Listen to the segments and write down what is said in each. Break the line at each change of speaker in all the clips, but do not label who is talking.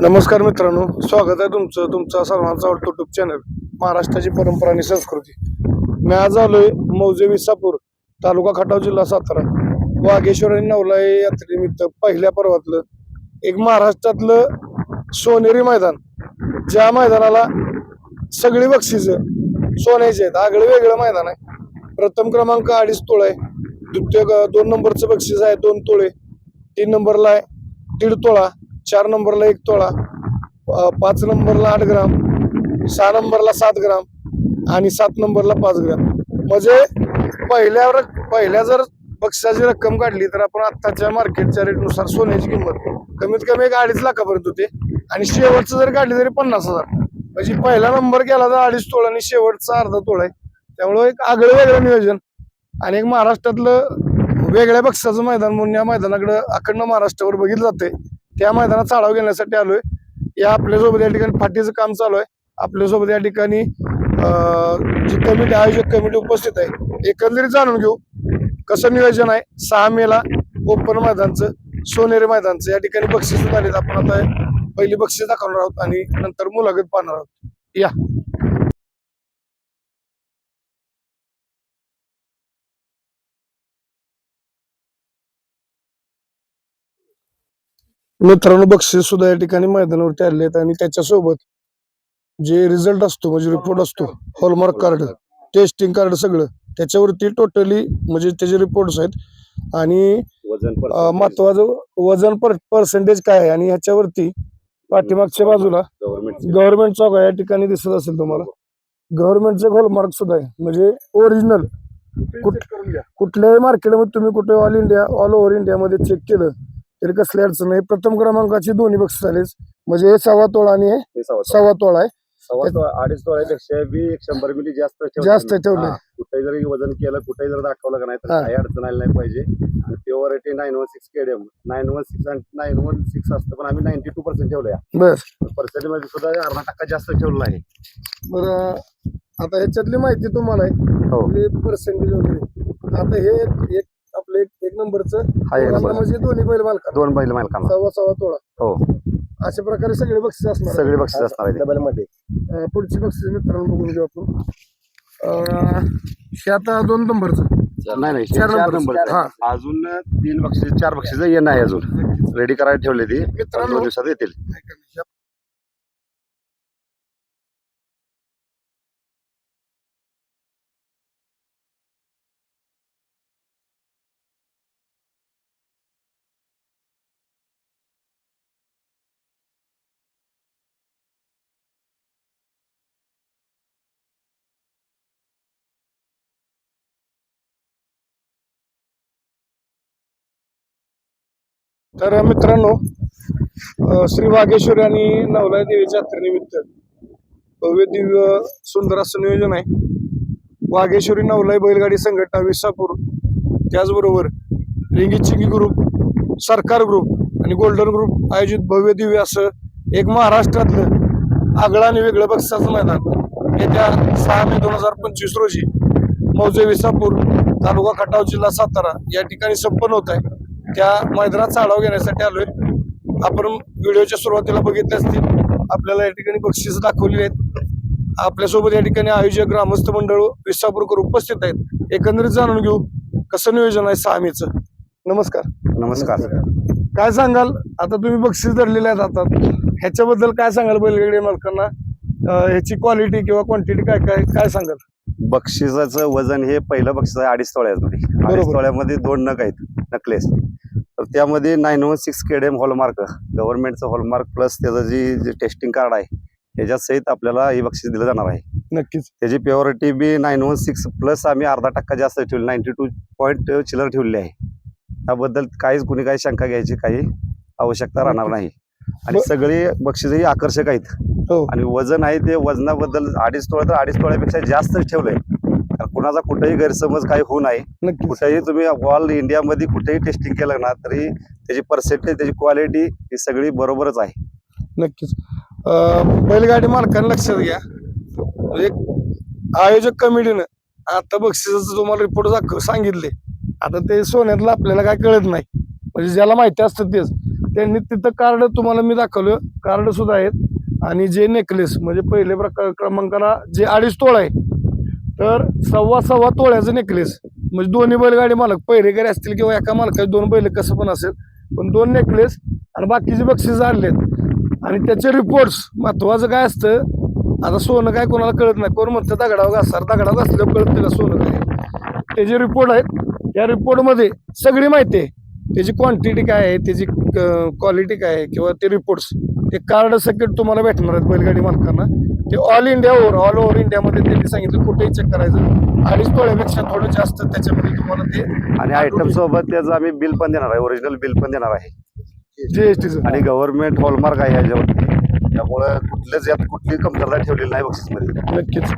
नमस्कार मित्रांनो स्वागत आहे तुमचं तुमचा सर्वांचा आवडतो युट्यूब चॅनल महाराष्ट्राची परंपरा आणि संस्कृती. मी आज आलोय मौजे विसापूर तालुका खटाव जिल्हा सातारा. वाघेश्वर आणि नवलाई यात्रेनिमित्त पहिल्या पर्वातलं एक महाराष्ट्रातलं सोनेरी मैदान. ज्या मैदानाला सगळी बक्षीस सोन्याची आहेत. आगळं वेगळं मैदान आहे. प्रथम क्रमांक अडीच तोळ आहे. द्वितीय दोन नंबरचं बक्षीस आहे दोन तोळे. तीन नंबरला आहे दीड तोळा. चार नंबरला एक तोळा पाच नंबरला आठ ग्राम सहा नंबरला सात ग्राम आणि सात नंबरला पाच ग्राम. म्हणजे पहिल्यावर पहिल्या जर पक्षाची रक्कम काढली तर आपण आत्ताच्या मार्केटच्या रेटनुसार सोन्याची किंमत कमीत कमी एक अडीच लाखापर्यंत होते. आणि शेवटचं जर काढली तरी पन्नास हजार. म्हणजे पहिला नंबर गेला तर अडीच तोळा आणि शेवटचा अर्धा तोळा आहे. त्यामुळं एक आगळं वेगळं नियोजन आणि एक महाराष्ट्रातलं वेगळ्या पक्षाचं मैदान म्हणून या मैदानाकडं अखंड महाराष्ट्रावर बघितलं जाते त्या मैदानात चाळाव घेण्यासाठी आलोय. या आपल्यासोबत या ठिकाणी फाटीचं काम चालू आहे. आपल्यासोबत या ठिकाणी जी कमिटी आयोजक कमिटी उपस्थित आहे. एकंदरीत जाणून घेऊ कसं नियोजन आहे? सहा मेला ओपन मैदानचं सोनेरी मैदानचं. या ठिकाणी बक्षीस आलेत आपण आता पहिली बक्षीस दाखवणार आहोत आणि नंतर मुलाखत पाहणार आहोत. या. मित्रांनो बक्षीस सुद्धा या ठिकाणी मैदानावरती आले आहेत आणि त्याच्यासोबत जे रिझल्ट असतो म्हणजे रिपोर्ट असतो हॉलमार्क कार्ड टेस्टिंग कार्ड सगळं त्याच्यावरती टोटली म्हणजे त्याचे रिपोर्ट्स आहेत आणि महत्वाचं वजन पर्सेंटेज काय आहे आणि ह्याच्यावरती पाठीमागच्या बाजूला
गव्हर्नमेंट
चौक या ठिकाणी दिसत असेल तुम्हाला. गव्हर्नमेंटचं हॉलमार्क सुद्धा आहे म्हणजे ओरिजिनल कुठल्याही मार्केटमध्ये तुम्ही कुठे ऑल इंडिया ऑल ओव्हर इंडियामध्ये चेक केलं तरी कसली अडचण नाही. प्रथम क्रमांकाची दोन्ही बक्षीस आलेच म्हणजे हे सव्वा तोळा आणि हे
ते सव्वा
सव्वा तोळा आहे.
सव्वा तोळा, अडीच तोळ्यापेक्षा बी एक शंभर मिली जास्त ठेवलं.
जास्त ठेवलंय.
हा, कुठेही जरी वजन केलं कुठेही जर दाखवलं का नाही तर
हा.
काही अडचण आली नाही पाहिजे. आणि purity nine one six KDM nine one six nine one six असतं पण आम्ही नाईन्टी टू पर्सेंट ठेवलंय.
बस.
पर्सेंटमध्ये सुद्धा अर्धा टक्का जास्त ठेवलं आहे.
बरं आता ह्याच्यातली माहिती तुम्हाला आहे.
हो.
पर्सेंटेज वगैरे. आता हे एक आपलं एक एक नंबरचं.
हा एक नंबर.
म्हणजे दोन्ही बैल मालका
दोन बैल मालकांना.
सव्वा सव्वा तोळा.
हो.
अशा प्रकारे सगळे बक्षीस असणार.
सगळी बक्षीस असणार डबलमध्ये.
अं, पुढची बक्षीस मित्रांनो बघून घेऊ आपण. अं, हे आता दोन नंबरचं.
नाही नाही
चार
चार
नंबर.
नंबर
हा.
अजून तीन बक्षीस चार बक्षीस येणं आहे अजून. रेडी करायला ठेवले ती.
मित्रांनो
दोन दिवसात येतील.
तर मित्रांनो श्री वाघेश्वरी आणि नवलाय देवीच्या यात्रेनिमित्त भव्य दिव्य सुंदर असं नियोजन आहे. वाघेश्वरी नवलाय बैलगाडी संघटना विसापूर. त्याचबरोबर रिंगी चिंगी ग्रुप सरकार ग्रुप आणि गोल्डन ग्रुप आयोजित भव्य दिव्य असं एक महाराष्ट्रातलं आगळं आणि वेगळं बक्षाचं मैदान. येत्या सहा मे दोन हजार पंचवीस रोजी मौजे विसापूर तालुका खटाव जिल्हा सातारा या ठिकाणी संपन्न होत आहे. त्या मैदानात चाळाव घेण्यासाठी आलोय. आपण व्हिडिओच्या सुरुवातीला बघितले असतील आपल्याला या ठिकाणी बक्षीस दाखवलेली आहेत. आपल्यासोबत या ठिकाणी आयोजक ग्रामस्थ मंडळ विसापूरकर उपस्थित आहेत. एकंदरीत जाणून घेऊ कसं नियोजन आहे सहामीचं? नमस्कार.
नमस्कार.
काय सांगाल? आता तुम्ही बक्षीस धरलेले आहेत आता. ह्याच्याबद्दल काय सांगाल बैलगाडी मालकांना? ह्याची क्वालिटी किंवा क्वांटिटी काय काय काय सांगाल?
बक्षिसाचं वजन हे पहिलं बक्षीस आहे अडीच तोळ्यामध्ये. अडीच. तोळ्यामध्ये दोन नग आहेत नकलेस तर त्यामध्ये nine one six KDM hallmark गव्हर्नमेंटचं hallmark plus त्याचं जी जे टेस्टिंग कार्ड आहे त्याच्या सहित आपल्याला हे बक्षीस दिलं जाणार आहे.
नक्कीच.
त्याची purity B nine one six plus आम्ही अर्धा टक्का जास्त ठेवली नाईन्टी टू पॉईंट चिलर ठेवली आहे. त्याबद्दल काहीच कुणी काही शंका घ्यायची काही आवश्यकता राहणार नाही. आणि सगळी बक्षिसही आकर्षक आहेत.
हो.
आणि वजन आहे ते वजनाबद्दल अडीच तोळे तर अडीच तोळ्यापेक्षा जास्तच ठेवलंय. कुणाचा कुठेही गैरसमज काही होऊ नये कुठेही तुम्ही ऑल इंडियामध्ये कुठेही टेस्टिंग केलं ना तरी त्याची पर्सेंटेज त्याची क्वालिटी ही सगळी बरोबरच आहे.
नक्कीच. बैलगाडी मालकांना लक्षात घ्या. एक आयोजक कमिटीनं आता बक्षिसाचं तुम्हाला रिपोर्ट सांगितले आता ते सोन्यातलं आपल्याला काय कळत नाही. म्हणजे ज्याला माहिती असतं तेच. त्यांनी तिथं कार्ड तुम्हाला मी दाखवलं. कार्ड सुद्धा आहेत. आणि जे नेकलेस म्हणजे पहिले प्रकार क्रमांकाला जे अडीच तोळा आहे तर सव्वा सव्वा तोळ्याचं नेकलेस म्हणजे दोन्ही बैलगाडी मालक पहिरेकरी असतील किंवा एका मालकाचे दोन बैल कसं पण असेल पण दोन नेकलेस आणि बाकीचे बक्षीस आणलेत. आणि त्याचे रिपोर्ट्स महत्वाचं काय असतं आता सोनं काय कोणाला कळत नाही. कोण म्हणतं दगडावर घासार दगडाव घासल्यावर कळत का सोनं काय. त्याचे रिपोर्ट आहेत या रिपोर्टमध्ये सगळी माहिती आहे. त्याची क्वांटिटी काय आहे त्याची क्वालिटी काय आहे किंवा ते रिपोर्ट्स ते कार्ड सकट तुम्हाला भेटणार आहेत बैलगाडी मालकांना. ते all India over all over इंडियामध्ये त्यांनी सांगितलं कुठेही चेक करायचं अडीच तोळ्यापेक्षा थोडं जास्त त्याच्यामध्ये तुम्हाला ते
आणि आयटम सोबत त्याचं आम्ही बिल पण देणार आहे ओरिजिनल बिल पण देणार आहे.
जीएसटीचं
आणि गव्हर्नमेंट हॉलमार्क आहे याच्यावरती त्यामुळं कुठल्याच यात कुठली कमतरता ठेवलेली नाही बक्षीसमध्ये.
नक्कीच.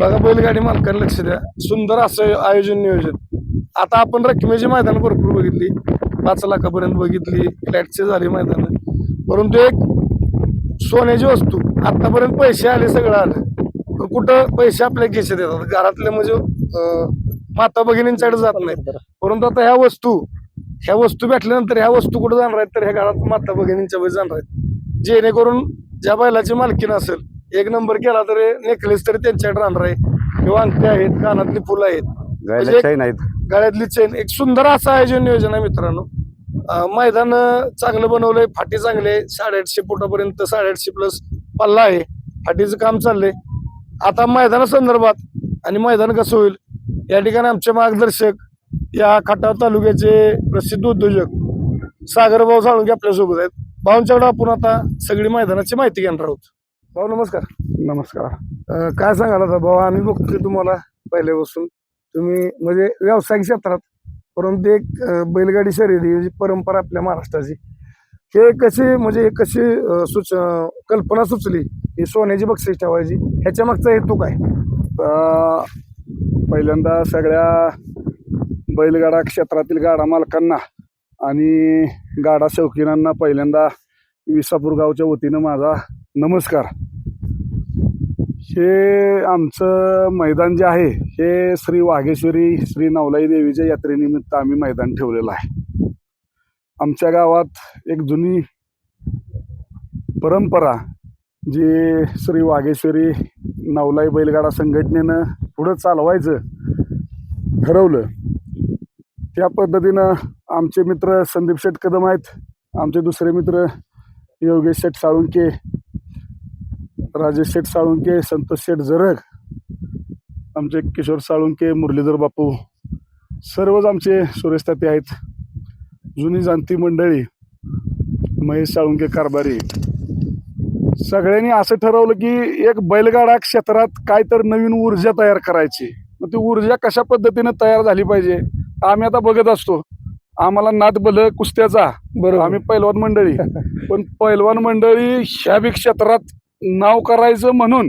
बघा बैलगाडी मालकांना लक्ष द्या. सुंदर असं आयोजन नियोजन. आता आपण रकमेची मैदान भरपूर बघितली. पाच लाखापर्यंत बघितली. फ्लॅटचे झाले मैदान. परंतु एक सोन्याची वस्तू. आतापर्यंत पैसे आले सगळं आलं. कुठं पैसे आपल्या खिशात येतात? घरातले म्हणजे माता भगिनींच्याकडे जात नाहीत. परंतु आता ह्या वस्तू ह्या वस्तू भेटल्यानंतर ह्या वस्तू कुठे जाणार आहेत? तर ह्या घरात माता भगिनींच्या वेळी जाणार आहेत. जेणेकरून ज्या बैलाची मालकीन असेल एक नंबर केला तर नेकलेस तरी त्यांच्याकडे राहणार आहे. किंवा अंगठी आहेत कानातली फुलं आहेत.
गायला
म्हणजे- गळ्यातली चेन एक सुंदर असं आयोजन नियोजन आहे मित्रांनो. मैदान चांगलं बनवलंय फाटी चांगली आहे. साडेआठशे फुटापर्यंत साडेआठशे प्लस पल्ला आहे. फाटीचं काम चाललंय. आता मैदानासंदर्भात आणि मैदान कसं होईल या ठिकाणी आमचे मार्गदर्शक या खटाव तालुक्याचे प्रसिद्ध उद्योजक सागरभाऊ साळुंके आपल्यासोबत आहेत. भाऊंच्याकडे आपण आता सगळी मैदानाची माहिती घेणार आहोत. भाऊ नमस्कार.
नमस्कार.
काय सांगाल आता भाऊ? आम्ही बघतोय तुम्हाला पहिल्यापासून. तुम्ही म्हणजे व्यावसायिक क्षेत्रात परंतु एक बैलगाडी शर्यती ही जी परंपरा आपल्या महाराष्ट्राची हे कशी म्हणजे कशी सुच कल्पना सुचली? ही सोन्याची बक्षीस ठेवायची. ह्याच्या मागचा हेतू काय?
पहिल्यांदा सगळ्या बैलगाडा क्षेत्रातील गाडा मालकांना आणि गाडा शौकीनांना पहिल्यांदा विसापूर गावच्या वतीनं माझा नमस्कार. हे आमचं मैदान जे आहे हे श्री वाघेश्वरी श्री नवलाई देवीच्या यात्रेनिमित्त आम्ही मैदान ठेवलेलं आहे. आमच्या गावात एक जुनी परंपरा जी श्री वाघेश्वरी नवलाई बैलगाडा संघटनेनं पुढं चालवायचं ठरवलं. त्या पद्धतीनं आमचे मित्र संदीप शेठ कदम आहेत आमचे दुसरे मित्र योगेश शेठ साळुंके राजेश शेठ साळुंके संतोष शेठ जरग आमचे किशोर साळुंके मुरलीधर बापू सर्वच आमचे सुरेश ताते आहेत. जुनी जाणती मंडळी महेश साळुंके कारभारी. सगळ्यांनी असं ठरवलं की एक बैलगाडा क्षेत्रात काय तर नवीन ऊर्जा तयार करायची. मग ती ऊर्जा कशा पद्धतीने तयार झाली पाहिजे आम्ही आता बघत असतो. आम्हाला नाद बल कुस्त्याचा.
बरोबर.
आम्ही पैलवान मंडळी. पण पैलवान मंडळी ह्या बी क्षेत्रात नाव करायचं म्हणून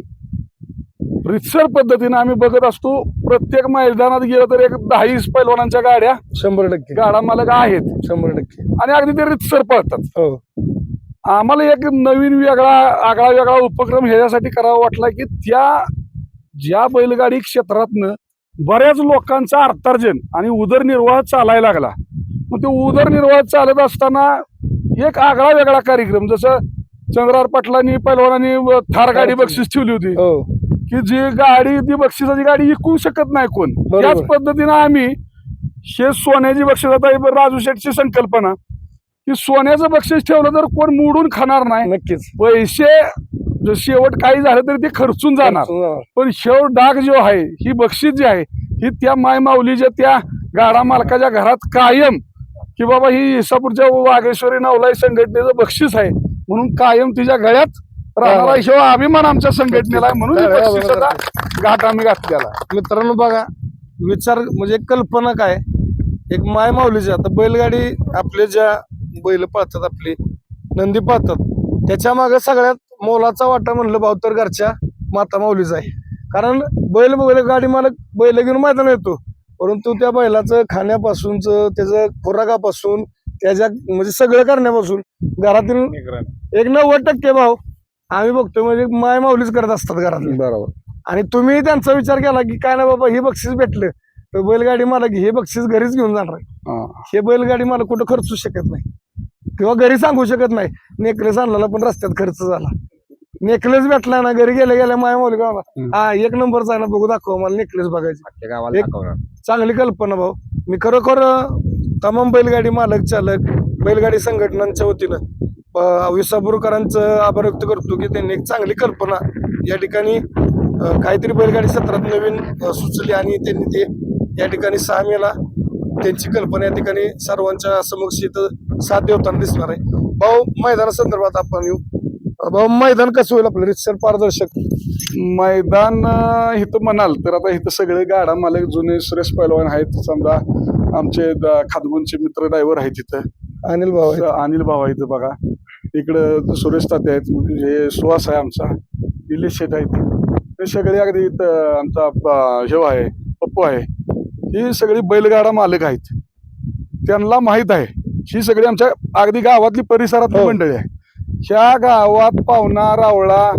रितसर पद्धतीने आम्ही बघत असतो प्रत्येक मैदानात गेलं तर एक दहा वीस पैलवानांच्या गाड्या
शंभर टक्के.
गाडा मालक आहेत.
शंभर टक्के.
आणि अगदी ते रितसर पळतात.
हो.
आम्हाला एक नवीन वेगळा आगळा वेगळा उपक्रम ह्याच्यासाठी करावा वाटला की त्या ज्या बैलगाडी क्षेत्रातनं बऱ्याच लोकांचा अर्थार्जन आणि उदरनिर्वाह चालायला लागला. मग ते उदरनिर्वाह चालत असताना एक आगळा वेगळा कार्यक्रम जसं चंद्रार पाटलांनी पैलवानांनी थार गाडी बक्षीस ठेवली होती.
हो.
की जी गाडी ती बक्षिसाची गाडी विकू शकत नाही कोण. त्याच पद्धतीनं आम्ही हे सोन्याची बक्षीस आता राजू शेठची संकल्पना की सोन्याचं बक्षीस ठेवलं तर कोण मोडून खाणार नाही.
नक्कीच.
पैसे जर शेवट काही झालं तरी ते खर्चून जाणार. पण शेवट डाग जो आहे ही बक्षीस जी आहे ही त्या माय माऊलीच्या त्या गाडा मालकाच्या घरात कायम की बाबा ही इसापूरच्या वाघेश्वरी नवलाई संघटनेचं बक्षीस आहे म्हणून कायम तिच्या गळ्यात राहणारा ह्यो अभिमान आमच्या संघटनेला आहे म्हणून ही बक्षिसाचा घाट आम्ही घातलेला आहे.
मित्रांनो बघा विचार म्हणजे कल्पना काय? एक माय माऊलीची आता बैलगाडी आपले ज्या बैल पळतात आपली नंदी पळतात त्याच्यामागे सगळ्यात मोलाचा वाटा म्हणलं भाऊ तर घरच्या माता माऊलीचा आहे. कारण बैल बैलगाडी मालक बैल घेऊन मैदान येतो. परंतु त्या बैलाचं खाण्यापासूनच त्याचं खुराकापासून त्याच्या म्हणजे सगळं करण्यापासून घरातील एक नव्वद टक्के भाव आम्ही बघतो म्हणजे माय माऊलीच करत असतात घरातले.
बरोबर.
आणि तुम्ही त्यांचा विचार केला की काय ना बाबा हे बक्षीस भेटलं तर बैलगाडी मला हे बक्षीस घरीच घेऊन जाणार आहे.
हा.
बैलगाडी मला कुठं खर्चू शकत नाही. किंवा घरी सांगू शकत नाही नेकलेस आणला पण रस्त्यात खर्च झाला. नेकलेस भेटला ना घरी गेल्या गेल्या माया मुलगा
हम्म.
हा एक नंबरचा आहे ना बघू दाखव मला नेकलेस बघायची.
गावाला
चांगली कल्पना भाऊ. मी खरोखर तमाम बैलगाडी मालक चालक बैलगाडी संघटनांच्या वतीनं विसापूरकरांचं आभार व्यक्त करतो की त्यांनी एक चांगली कल्पना या ठिकाणी काहीतरी बैलगाडी सत्रात नवीन सुचली आणि त्यांनी ते या ठिकाणी सहा मेला त्यांची कल्पना या ठिकाणी सर्वांच्या समक्ष इथं साथ देवताना दिसणार आहे. भाऊ मैदानासंदर्भात आपण येऊ. भाऊ मैदान कसं होईल आपलं? रितसर पारदर्शक.
मैदान इथं म्हणाल तर आता इथं सगळे गाडा मालक जुने सुरेश पैलवान आहेत. समजा आमचे खातगुंचे मित्र ड्रायव्हर आहेत तिथं
अनिल भाऊ.
अनिल भाऊ आहेत बघा. इकडं सुरेश ताते आहेत हे सुहास आहे आमचा निलेश शेठ आहेत. हे सगळे अगदी इथं आमचा प- हे आहे पप्पू आहे. ही सगळी बैलगाडा मालक आहेत. त्यांना माहीत आहे. ही सगळी आमच्या अगदी गावातली परिसरातली
हो.
मंडळी आहे. ह्या गावात पाहुणा रावळा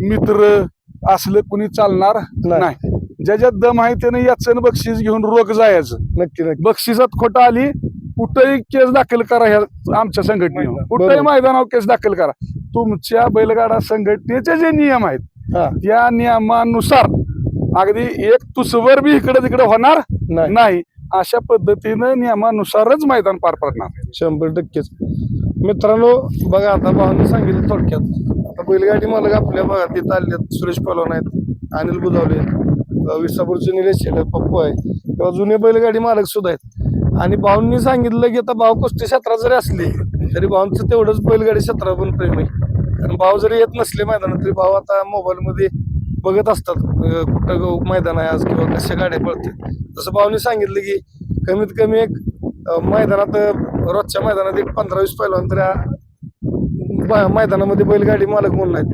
मित्र असलं कुणी चालणार
नाही.
ज्याच्यात दम आहे त्याने याचं बक्षीस घेऊन रोग जायचं.
नक्की नक्की.
बक्षिसात खोटं आली कुठेही केस दाखल करा ह्या आमच्या संघटनेवर. कुठेही. मैदानावर केस दाखल करा. तुमच्या बैलगाडा संघटनेचे जे नियम आहेत त्या नियमानुसार अगदी एक तुसवर बी इकडे तिकडे होणार
नाही.
नाही. अशा पद्धतीनं नियमानुसारच मैदान पार पडणार.
शंभर टक्केच. मित्रांनो बघा आता भावांनी सांगितलं थोडक्यात. आता बैलगाडी मालक आपल्या भागात तिथं आले सुरेश पलवान आहेत अनिल बुधावले विसापूरचे निलेश आहेत, पप्पू आहे किंवा जुने बैलगाडी मालक सुद्धा आहेत. आणि भाऊंनी सांगितलं की आता भाऊ कुस्ती क्षेत्रात जरी असली तरी भाऊंचं तेवढंच बैलगाडी क्षेत्रात पण प्रेम आहे. कारण भाऊ जरी येत नसले मैदानात तरी भाऊ आता मोबाईलमध्ये बघत असतात कुठं मैदान आहे आज किंवा कशा गाड्या पळते तसं भाऊनी सांगितलं की कमीत कमी एक मैदानात रोजच्या मैदानात एक पंधरा वीस पहिलवान तरी मैदानामध्ये बैलगाडी मालक म्हणून आहेत.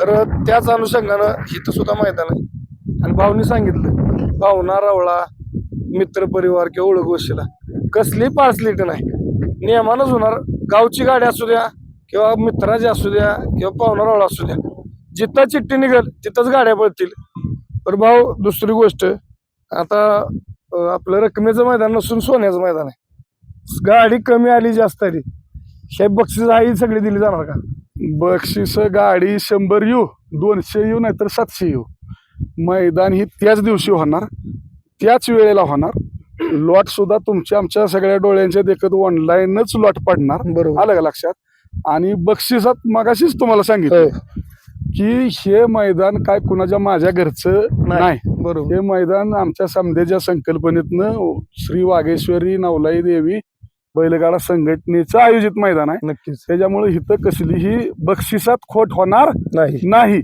तर त्याच अनुषंगानं इथं सुद्धा मैदान आहे. आणि भाऊनी सांगितलं भावना रावळा मित्र परिवार किंवा ओळख गोष्टीला. कसली पार्सलिट नाही. नियमानच होणार. गावची गाडी असू द्या किंवा मित्राची असू द्या किंवा पाहुणा असू द्या. जिथं चिठ्ठी निघेल तिथंच गाड्या पळतील. पण भाऊ दुसरी गोष्ट. आता आपलं रकमेचं मैदान नसून सोन्याचं मैदान आहे. गाडी कमी आली जास्त आली. हे बक्षीस आई सगळी दिली जाणार का?
बक्षीस गाडी शंभर येऊ दोनशे येऊ नाहीतर सातशे येऊ मैदान ही त्याच दिवशी होणार. त्याच वेळेला होणार. लॉट सुद्धा तुमच्या आमच्या सगळ्या डोळ्यांच्या देखत ऑनलाईनच लॉट पडणार.
बरोबर.
आलं का लक्षात? आणि बक्षिसात मगाशीच तुम्हाला सांगितलं
हो,
की हे मैदान काय कुणाच्या माझ्या घरचं
नाही.
नाही.
बरोबर.
हे मैदान आमच्या समध्याच्या संकल्पनेतनं श्री वाघेश्वरी नवलाई देवी बैलगाडा संघटनेचं आयोजित मैदान आहे.
नक्कीच.
त्याच्यामुळे इथं कसलीही बक्षिसात खोट होणार
नाही.
नाही.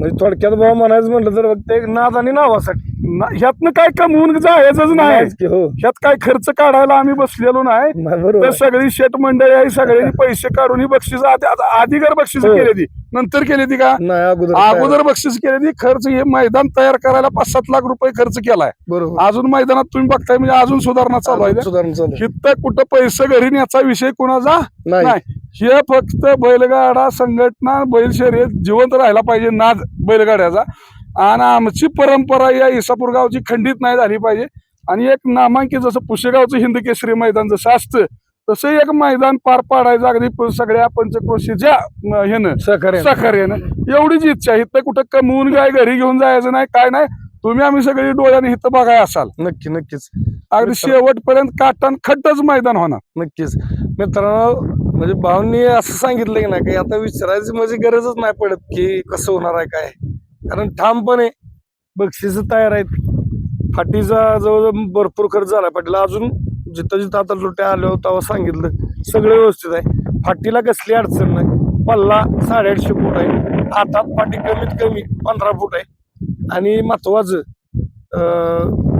म्हणजे थोडक्यात भाऊ म्हणायचं म्हटलं तर फक्त एक नाद आणि नावासाठी.
ना- ह्यातनं काय कमवून जायचंच नाही.
नाहीच की, हो.
ह्यात काय खर्च काढायला आम्ही बसलेलो नाही.
नाही,
तर सगळी शेट मंडळी आहे सगळ्यांनी पैसे काढून ही बक्षीस आधी घर बक्षीस
हो.
केली ती नंतर केली ती का?
नाही अगोदर
अगोदर बक्षीस केली ती खर्च हे मैदान तयार करायला पाच सात लाख रुपये खर्च केलाय.
बरोबर.
अजून मैदानात तुम्ही बघताय म्हणजे अजून सुधारणा चालू आहे.
सुधारणा चालू आहे.
हिथं कुठं पैसे घरी न्यायचा विषय कुणाचा?
नाही.
नाही. हे फक्त बैलगाडा संघटना बैल शर्यत जिवंत राहायला पाहिजे नाद बैलगाड्याचा. आणि आमची परंपरा या इसापूर गावची खंडित नाही झाली पाहिजे. आणि एक नामांकित जसं पुशेगावचं हिंद केसरी मैदान जसं असतं तसं एक मैदान पार पाडायचं अगदी सगळ्या पंचक्रोशीच्या ह्यानं
सहकार्य
सहकार्यानं. एवढीच इच्छा आहे. इथं कुठं कमवून काय घरी घेऊन जायचं नाही काय नाही. तुम्ही आम्ही सगळी डोळ्याने इथं बघाय असाल.
नक्की नक्कीच.
अगदी शेवटपर्यंत काटान खड्डच मैदान होणार.
नक्कीच. मित्रांनो म्हणजे भाऊंनी असं सांगितलं की नाही की आता विचारायची म्हणजे गरजच नाही पडत की कसं होणार आहे काय कारण ठामपणे बक्षीस तयार आहेत. फाटीचा जवळजवळ भरपूर खर्च झाला. पाटील अजून जिथं जिथं आता लुट्या आल्या तेव्हा सांगितलं. सगळं व्यवस्थित आहे. फाटीला कसली अडचण नाही. पल्ला साडेआठशे फूट आहे. हातात फाटी कमीत कमी पंधरा फूट आहे. आणि महत्वाचं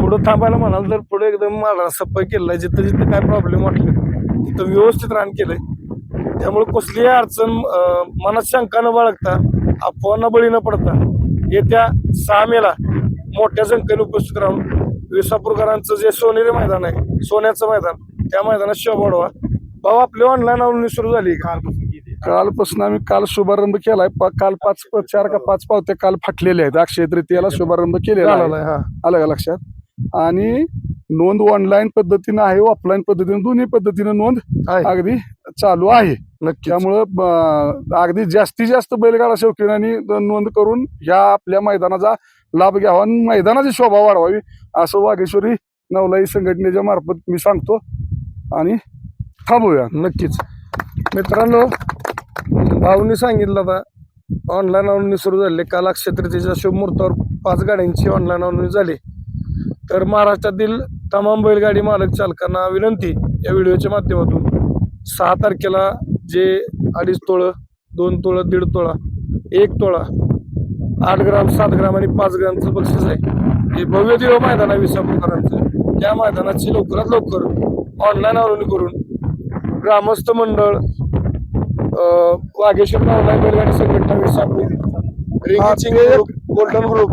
पुढं थांबायला म्हणाल तर पुढे एकदम मला सप्पा आहे. जिथं जिथं काय प्रॉब्लेम वाटले तिथं व्यवस्थित रान केलंय. त्यामुळे कसलीही अडचण मनात शंका न बाळगता अफवांना बळी न पडता येत्या सहा मेला मोठ्या संख्येने उपस्थित राहून विसापूरकरांचं जे सोनेरी मैदान आहे सोन्याचं मैदान त्या मैदानात शोभ वाढवा. भाऊ आपली ऑनलाईन आवडणी सुरू झाली. का
कालपासून आम्ही काल शुभारंभ केलाय. प- काल पाच प- चार का पाच पावत्या काल फाटलेल्या आहेत. अक्षय तृतीयाला शुभारंभ केलेला आहे.
हा.
आलं का लक्षात? आणि नोंद ऑनलाईन पद्धतीनं आहे ऑफलाईन पद्धतीनं दोन्ही पद्धतीनं नोंद
आहे.
अगदी चालू आहे.
नक्की
त्यामुळं ब- अगदी जास्तीत जास्त बैलगाडा शौकीनांनी नोंद करून ह्या आपल्या मैदानाचा लाभ घ्यावा आणि मैदानाची शोभा वाढवावी असं वाघेश्वरी नवलाई संघटनेच्या मार्फत मी सांगतो. आणि थांबूया.
नक्कीच. मित्रांनो भाऊनी सांगितलं आता ऑनलाईन नोंदणी सुरू झाली. काल अक्षय तृतीयेच्या शुभ पाच गाड्यांची ऑनलाईन नोंदणी झाली. तर महाराष्ट्रातील तमाम बैलगाडी मालक चालकांना विनंती या व्हिडिओच्या माध्यमातून. सहा तारखेला जे अडीच तोळं दोन तोळं दीड तोळा एक तोळा आठ ग्राम सात ग्राम आणि पाच ग्रामचं बक्षीस आहे. हे भव्य दिव मैदान आहे विसापूरकरांचं. त्या मैदानाची लवकरात लवकर ऑनलाईन नोंदणी करून ग्रामस्थ मंडळ अं, वाघेश्वर ऑनलाईन बैलगाडी संघटना विसापूर रिंगचिंग गोल्डन ग्रुप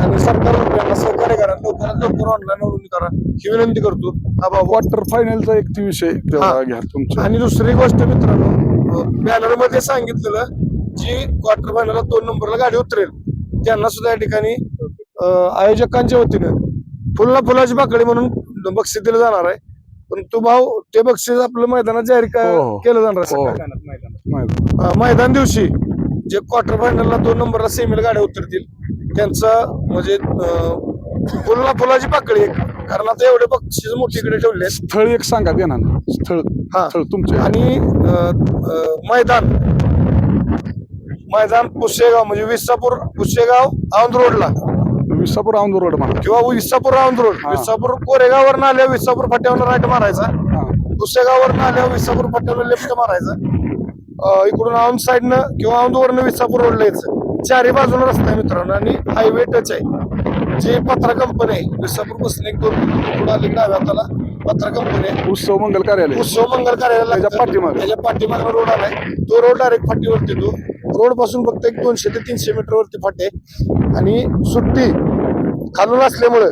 आणि सरकार यांना सहकार्य करा. लवकरात लवकर ऑनलाईन नोंदणी करा. ही विनंती करतो. हा
क्वार्टर फायनलचा एक ती विषय. घ्या तुमच्या
आणि दुसरी गोष्ट मित्रांनो बॅनरमध्ये सांगितलेलं जी क्वार्टर फायनलला दोन नंबरला गाडी उतरेल त्यांना सुद्धा या ठिकाणी आयोजकांच्या वतीनं फुलना फुलाची बाकडी म्हणून बक्षीस दिलं जाणार आहे. पण तो भाऊ ते बक्षीस आपलं मैदानात जाहीर का-
हो, हो.
केलं जाणार आहे
हो.
सकाळी.
माहिती.
अं, मैदान दिवशी जे क्वार्टर फायनलला दोन नंबरला सेमीला गाड्या उतरतील त्यांचं म्हणजे अं, फुलाची पाकळी एक कारण आता एवढे बक्षीस मोठीकडे ठेवले आहेत
स्थळ एक सांगा दे ना स्थळ
हा.
स्थळ तुमचे
आणि अं, अं, मैदान मैदान पुशेगाव म्हणजे विसापूर पुशेगाव औंध रोडला
विसापूर औंध रोड म्हणा.
किंवा विसापूर औंध रोड. विसापूर कोरेगाववर आल्या विसापूर फाट्यावर राईट मारायचा.
हा.
पुशेगाववर आल्या विसापूर फाट्यावर लेफ्ट मारायचा. इकडून औंध साईडनं किंवा औंधवरनं विसापूर रोडला यायचं. चारी बाजूला रस्ता आहे मित्रांनो आणि हायवे टच आहे. जी पत्रा कंपनी आहे विसापूरपासून एक दोन पुढे डाव्या हाताला पत्रा कंपनी आहे.
उत्सव मंगल कार्यालय.
उत्सव मंगल लागतं.
पाठीमागे.
त्याच्या पाठीमागे रोड आलाय. तो रोड डायरेक्ट फाटीवरती तो रोडपासून फक्त एक दोनशे ते तीनशे मीटर वरती फाटे. आणि सुट्टी खालून असल्यामुळे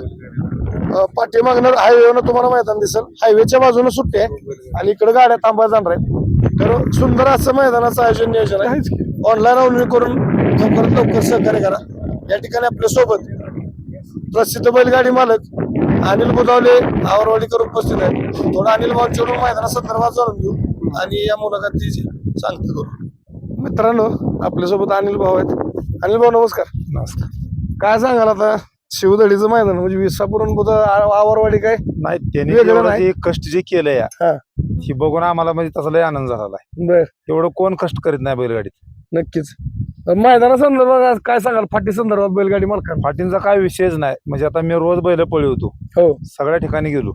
पाठीमागनं हायवेनं तुम्हाला मैदान दिसेल. हायवेच्या बाजूने सुट्टी आहे आणि इकडे गाड्या थांबायला जाणार आहेत. तर सुंदर असं मैदानाचं आयोजन नियोजन आहे. ऑनलाईन नोंदणी करून लवकरात लवकर सहकार्य करा. या ठिकाणी आपल्यासोबत प्रसिद्ध बैलगाडी मालक अनिल बुधावले आवरवाडीकर उपस्थित आहेत. थोडं अनिल भाऊंच्याकडून मैदाना संदर्भात जाणून घेऊ आणि या मुलाखतीची सांगते करू मित्रांनो आपल्यासोबत अनिल भाऊ आहेत. अनिल भाऊ नमस्कार.
नमस्कार.
काय सांगाल आता? शिवदळीचं मैदान म्हणजे विसापुरून बुध आवरवाडी काय?
नाही त्यांनी
वेगळं
तेवढं
नाही.
जे कष्ट जे केलंय
हा.
ही बघून आम्हाला म्हणजे तसा लय आनंद
बर.
एवढं कोण कष्ट करीत नाही बैलगाडीत.
नक्कीच. मैदाना संदर्भात काय सांगाल? फाटी संदर्भात बैलगाडी मालकांना?
फाटींचा काय विषयच नाही. म्हणजे आता मी रोज बैल पळवतो
हो.
सगळ्या ठिकाणी गेलो.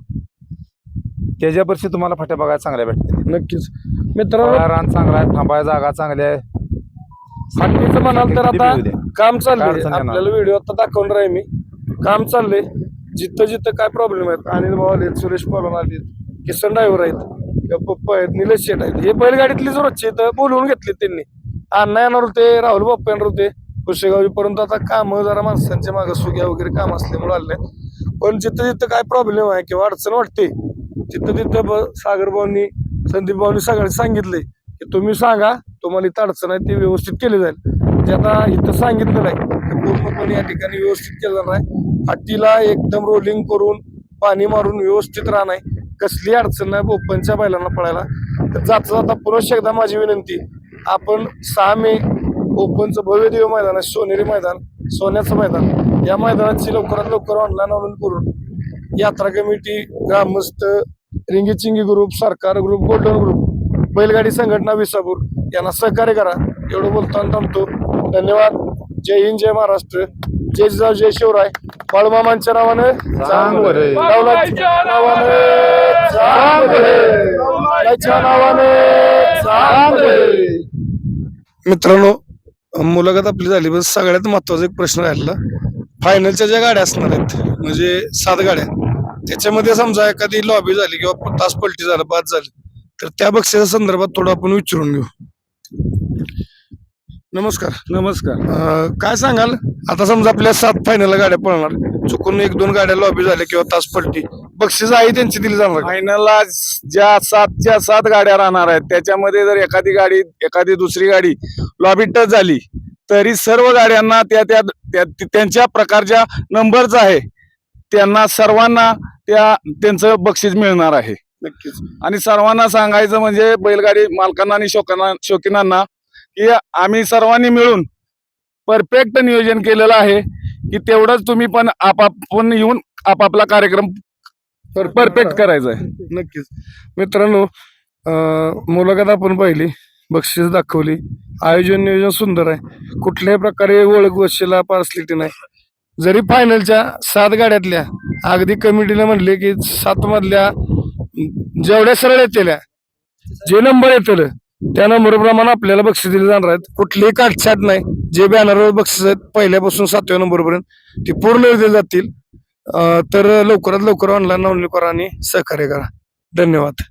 त्याच्यापेक्षा तुम्हाला फाट्या बघायला चांगल्या भेटते
नक्कीच. मित्रांनो
पळा रान चांगला आहे थांबायला जागा चांगली आहे.
फाटीचं म्हणाल तर आता काम
काय
चाललंय.
अडचण येणार
आपल्याला व्हिडिओ आता दाखवणार आहे मी. काम चाललंय. जिथं जिथं काय प्रॉब्लेम आहेत अनिल भाऊ आलेत सुरेश पवार आले किसन ड्रायव्हर आहेत किंवा पप्पा आहेत निलेश शेट आहेत हे बैलगाडीतलीच रोजचे इथं बोलवून घेतले त्यांनी. अण्णा येणार होते राहुल बाप्पा येणार होते. कुशेगावी परंतु आता काम जरा माणसांच्या मागं सुग्या वगैरे काम असल्यामुळे आले पण जिथं जिथं काय प्रॉब्लेम आहे किंवा अडचण वाटते तिथं तिथं ब- सागर भाऊंनी संदीप भाऊंनी सगळ्यांनी सांगितले की तुम्ही सांगा तुम्हाला इथं अडचण आहे ती व्यवस्थित केली जाईल. ते आता इथं सांगितलेलं आहे पूर्णपणे या ठिकाणी व्यवस्थित केलं नाही हत्तीला एकदम रोलिंग करून पाणी मारून व्यवस्थित राहणार कसली अडचण नाही बोपनच्या बैलांना पळायला. तर जाता जाता पुनश्च एकदा माझी विनंती आपण सहा मे ओपनचं भव्य मैदान आहे सोनेरी मैदान सोन्याचं मैदान. या मैदानाची लवकरात लवकर ऑनलाईन ऑनलाईन करून यात्रा कमिटी ग्रामस्थ Ringichingi group Sarkar group golden group बैलगाडी संघटना विसापूर यांना सहकार्य करा. एवढं बोलताना थांबतो. धन्यवाद. जय हिंद जय महाराष्ट्र. जय जिजाऊ जय शिवराय. बाळमामांच्या नावानं नावानं. मित्रांनो मुलाखत आपली झाली पण सगळ्यात महत्त्वाचा एक प्रश्न राहिला फायनलच्या ज्या गाड्या असणार आहेत म्हणजे सात गाड्या त्याच्यामध्ये समजा एखादी लॉबी झाली किंवा तास पलटी झालं बाद झालं तर त्या बक्षिसा संदर्भात थोडं आपण विचारून घेऊ. नमस्कार.
नमस्कार.
अं, काय सांगाल? आता समजा आपल्या सात फायनल गाड्या पळणार. चुकून एक दोन गाड्या लॉबी झाल्या किंवा तास पलटी. बक्षीस आहे त्यांची दिली जाणार का?
फायनलला ज्या सातच्या सात गाड्या राहणार आहेत त्याच्यामध्ये जर एखादी गाडी एखादी दुसरी गाडी लॉबी टच झाली तरी सर्व गाड्यांना त्या त्या त्या- त्यांच्या प्रकारच्या नंबरच आहे
त्यांना सर्वांना त्या त्यांचं बक्षीस मिळणार आहे.
नक्कीच.
आणि सर्वांना सांगायचं म्हणजे बैलगाडी मालकांना आणि शोकांना शौकीनांना की आम्ही सर्वांनी मिळून परफेक्ट नियोजन केलेलं आहे की तेवढंच तुम्ही पण आपापण येऊन आपापला कार्यक्रम परफेक्ट करायचा आहे.
नक्कीच. मित्रांनो मुलाखत आपण पाहिली बक्षीस दाखवली. आयोजन नियोजन सुंदर आहे. कुठल्याही प्रकारे ओळख वशिला पार्सलिटी नाही. जरी फायनलच्या सात गाड्यातल्या अगदी कमिटीने म्हणले की सात मधल्या जेवढ्या सरळ येतेल्या जे नंबर येतील त्या नंबरप्रमाणे आपल्याला बक्षीस दिले जाणार आहेत. कुठलीही काटछाट नाही. जे बॅनरवर बक्षीस आहेत पहिल्यापासून सातव्या नंबरपर्यंत ते पूर्ण दिले जातील. तर लवकरात लवकर ऑनलाईन नोंदणी करा आणि सहकार्य करा. धन्यवाद.